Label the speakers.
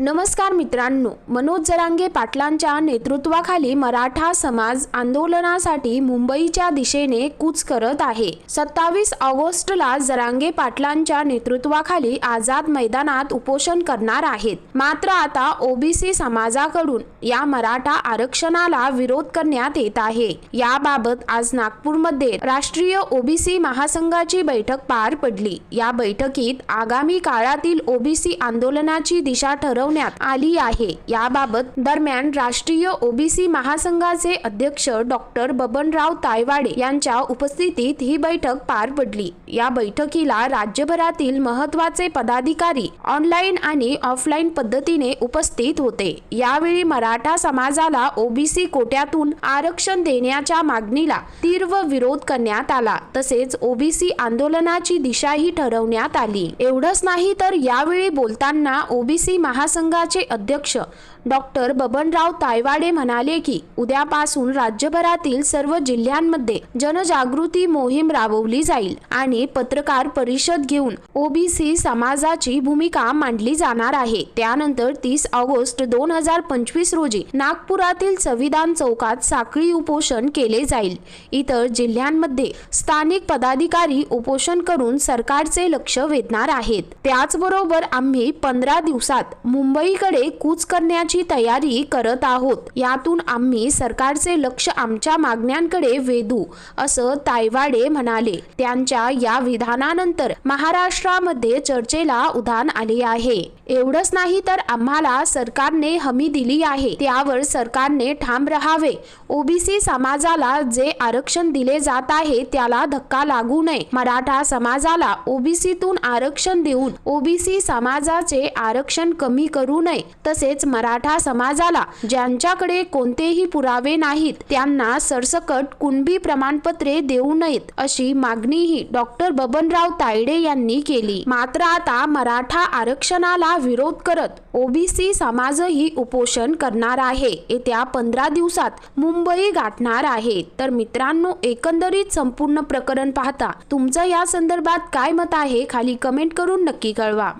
Speaker 1: नमस्कार मित्रांनो मनोज जरांगे पाटलांच्या नेतृत्वाखाली मराठा समाज आंदोलनासाठी मुंबईच्या दिशेने कूच करत आहे. सत्तावीस ऑगस्टला जरांगे पाटलांच्या नेतृत्वाखाली आझाद मैदानात उपोषण करणार आहेत. मात्र आता ओबीसी समाजाकडून या मराठा आरक्षणाला विरोध करण्यात येत आहे. याबाबत आज नागपूरमध्ये राष्ट्रीय ओबीसी महासंघाची बैठक पार पडली. या बैठकीत आगामी काळातील ओबीसी आंदोलनाची दिशा ठरव ठरवण्यात आली आहे. याबाबत दरम्यान राष्ट्रीय ओबीसी महासंघाचे अध्यक्ष डॉक्टर बबनराव तायवाडे यांच्या उपस्थितीत ही बैठक पार पडली. या बैठकीला राज्यभरातील महत्त्वाचे पदाधिकारी ऑनलाईन आणि ऑफलाईन पद्धतीने उपस्थित होते. यावेळी मराठा समाजाला ओबीसी कोट्यातून आरक्षण देण्याच्या मागणीला तीव्र विरोध करण्यात आला. तसेच ओबीसी आंदोलनाची दिशाही ठरवण्यात आली. एवढंच नाही तर यावेळी बोलताना ओबीसी महासंघाचे अध्यक्ष डॉक्टर बबनराव तायवाडे म्हणाले की उद्यापासून राज्यभरातील सर्व जिल्ह्यांमध्ये जनजागृती मोहीम राबवली जाईल आणि पत्रकार परिषद घेऊन ओबीसी समाजाची भूमिका मांडली जाणार आहे. त्यानंतर तीस ऑगस्ट दोन हजार पंचवीस रोजी नागपुरातील संविधान चौकात साखळी उपोषण केले जाईल. इतर जिल्ह्यांमध्ये स्थानिक पदाधिकारी उपोषण करून सरकारचे लक्ष वेधणार आहेत. त्याचबरोबर आम्ही पंधरा दिवसात मुंबई मुंबईकडे कूच करण्याची तयारी करत आहोत. यातून आम्ही सरकारचे लक्ष आमच्या मागण्यांकडे वेधू असं तायवाडे म्हणाले. त्यांच्या या विधानानंतर महाराष्ट्रामध्ये चर्चेला उधाण आले आहे. एवढंच नाही तर आम्हाला सरकारने हमी दिली आहे. त्यावर सरकारने ठाम राहावे. ओबीसी समाजाला जे आरक्षण दिले जात आहे त्याला धक्का लागू नये. मराठा समाजाला ओबीसीतून आरक्षण देऊन ओबीसी समाजाचे आरक्षण कमी कर करू नये. तसेच मराठा समाजाला ज्यांच्याकडे कोणतेही पुरावे नाहीत त्यांना सरसकट कुणबी प्रमाणपत्रे देऊ नयेत अशी मागणीही डॉक्टर बबनराव तायडे यांनी केली. मात्र आता मराठा आरक्षणाला विरोध करत ओबीसी समाजही उपोषण करणार आहे. येत्या पंधरा दिवसात मुंबई गाठणार आहे. तर मित्रांनो एकंदरीत संपूर्ण प्रकरण पाहता तुमचं या संदर्भात काय मत आहे? खाली कमेंट करून नक्की कळवा.